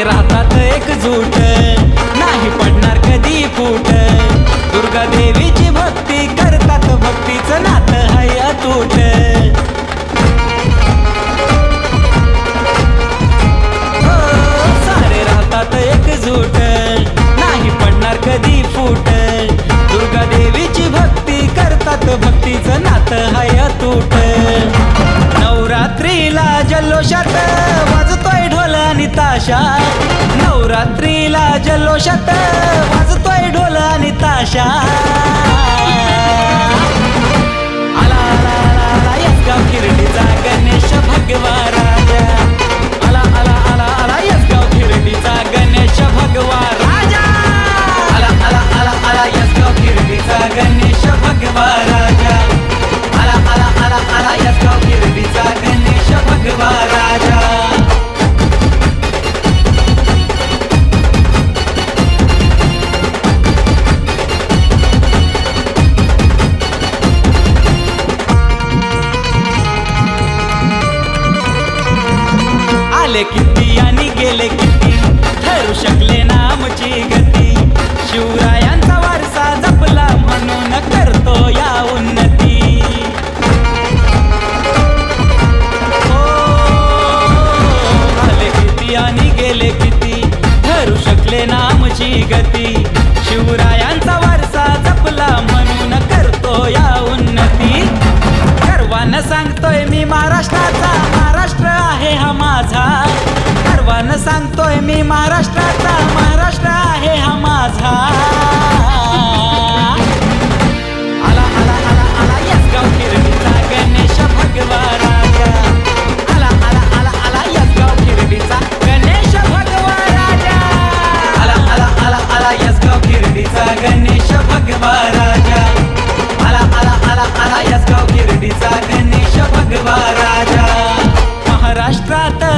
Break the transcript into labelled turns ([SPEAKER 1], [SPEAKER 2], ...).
[SPEAKER 1] सारे राहतात एकजूट. नाही पडणार कधी फूट. दुर्गा देवीची भक्ती करतात भक्तीचं नातं हाय अतूट. हो, सारे राहतात एकजूट. नाही पडणार कधी फूट. दुर्गा देवीची भक्ती करतात भक्तीचं नातं हाय अतूट. नवरात्रीला जल्लोषात आणि ताशा नवरात्रीला जल्लोषात वाजतोय ढोल आणि ताशा. आले किती आणि गेले किती? ठरू शकले ना आमची गती. शिवरायांचा वारसा जपला म्हणून करतो या उन्नती. हो आले किती आणि गेले किती? ठरू शकले ना आमची गती. शिवरायांचा वारसा जपला म्हणून करतो या उन्नती. सर्वांना सांगतोय मी महाराष्ट्रात as tratas